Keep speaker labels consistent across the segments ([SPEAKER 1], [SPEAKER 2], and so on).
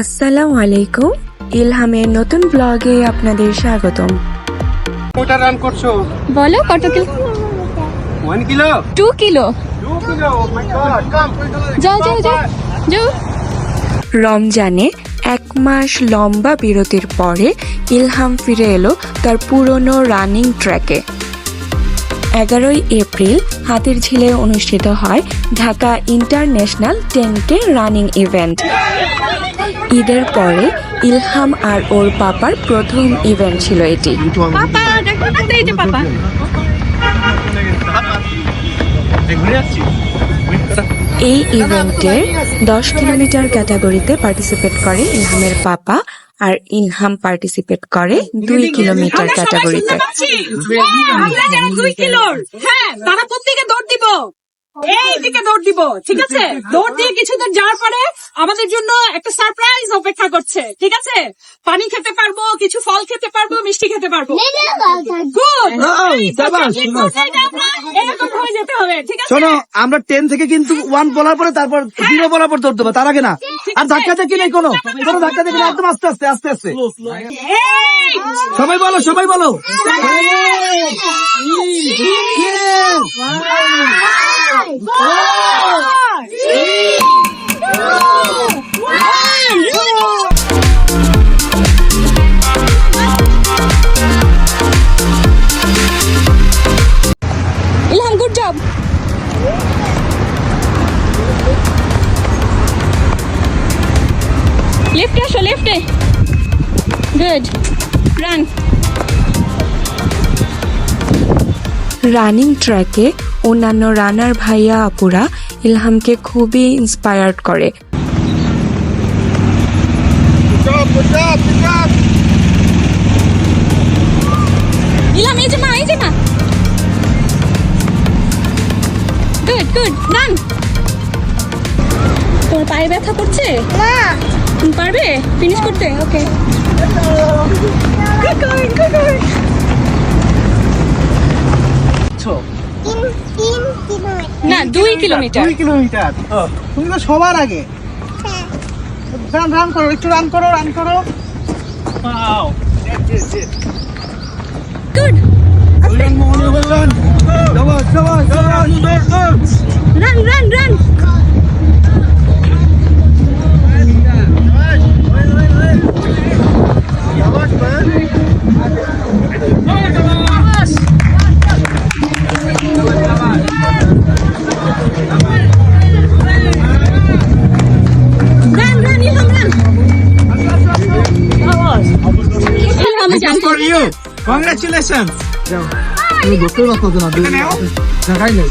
[SPEAKER 1] আসসালামু আলাইকুম। ইলহামের নতুন ব্লগে আপনাদের স্বাগতম।
[SPEAKER 2] ওটা রান করছ?
[SPEAKER 3] বলো কত kilo?
[SPEAKER 2] One kilo
[SPEAKER 3] two kilo
[SPEAKER 2] two kilo oh my god come
[SPEAKER 3] যাও যাও যাও। যাও।
[SPEAKER 1] রমজানে এক মাস লম্বা বিরতির পরে ইলহাম ফিরে এলো তার পুরনো রানিং ট্র্যাকে এগারোই এপ্রিল হাতির ঝিলে অনুষ্ঠিত হয় Dhaka International ten K running event. ঈদের পরে ইলহাম আর ওর পাপার প্রথম ইভেন্ট ছিল এটি।
[SPEAKER 3] এই
[SPEAKER 1] ইভেন্টের দশ কিলোমিটার ক্যাটাগরিতে পার্টিসিপেট করে ইলহামের পাপা আর ইলহাম পার্টিসিপেট করে দুই কিলোমিটার ক্যাটাগরিতে
[SPEAKER 4] হ্যাঁ তারা প্রত্যেকে দৌড় দিব। এই দিকে দৌড় দিব ঠিক আছে? দৌড় দিয়ে কিছু দূর যাওয়ার পরে আমাদের জন্য একটা সারপ্রাইজ অপেক্ষা করছে ঠিক আছে? পানি খেতে পারব কিছু ফল খেতে পারব মিষ্টি খেতে পারব। এরকম হয়ে যেতে হবে ঠিক আছে?
[SPEAKER 5] শোনো আমরা টেন থেকে কিন্তু ওয়ান বলার পরে তারপর জিরো বলার পর ধরতে হবে তার আগে না? আর ধাক্কা দেখি নেই কোনো। কোনো ধাক্কা দেখি একদম আস্তে আস্তে আস্তে আস্তে। সবাই বলো সবাই বলো।
[SPEAKER 3] লেফটে আসো লেফটে গুড রান
[SPEAKER 1] রানিং ট্র্যাকে অন্যান্য রানার ভাইয়া আপুরা ইলহামকে খুবই ইন্সপায়ার্ড করে।
[SPEAKER 3] ইলহাম এই যে মা এই যে মা। গুড গুড রান তোমার পায়ে ব্যথা করছে? না পারবে? ফিনিশ করতে? ওকে না দুই কিলোমিটার।
[SPEAKER 5] দুই কিলোমিটার। তুমি তো সবার আগে। রান রান করো একটু রান করো রান করো।
[SPEAKER 3] গুড জান
[SPEAKER 2] কংগ্রাচুলেশন
[SPEAKER 5] তুমি ধরতে পারতো না দেখাই নাই।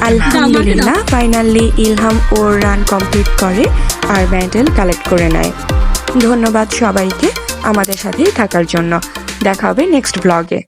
[SPEAKER 1] আলহামদুলিল্লাহ। ফাইনালি ইলহাম ওর রান কমপ্লিট করে আর মেডেল কালেক্ট করে নেয়। ধন্যবাদ সবাইকে আমাদের সাথেই থাকার জন্য। দেখা হবে নেক্সট ব্লগে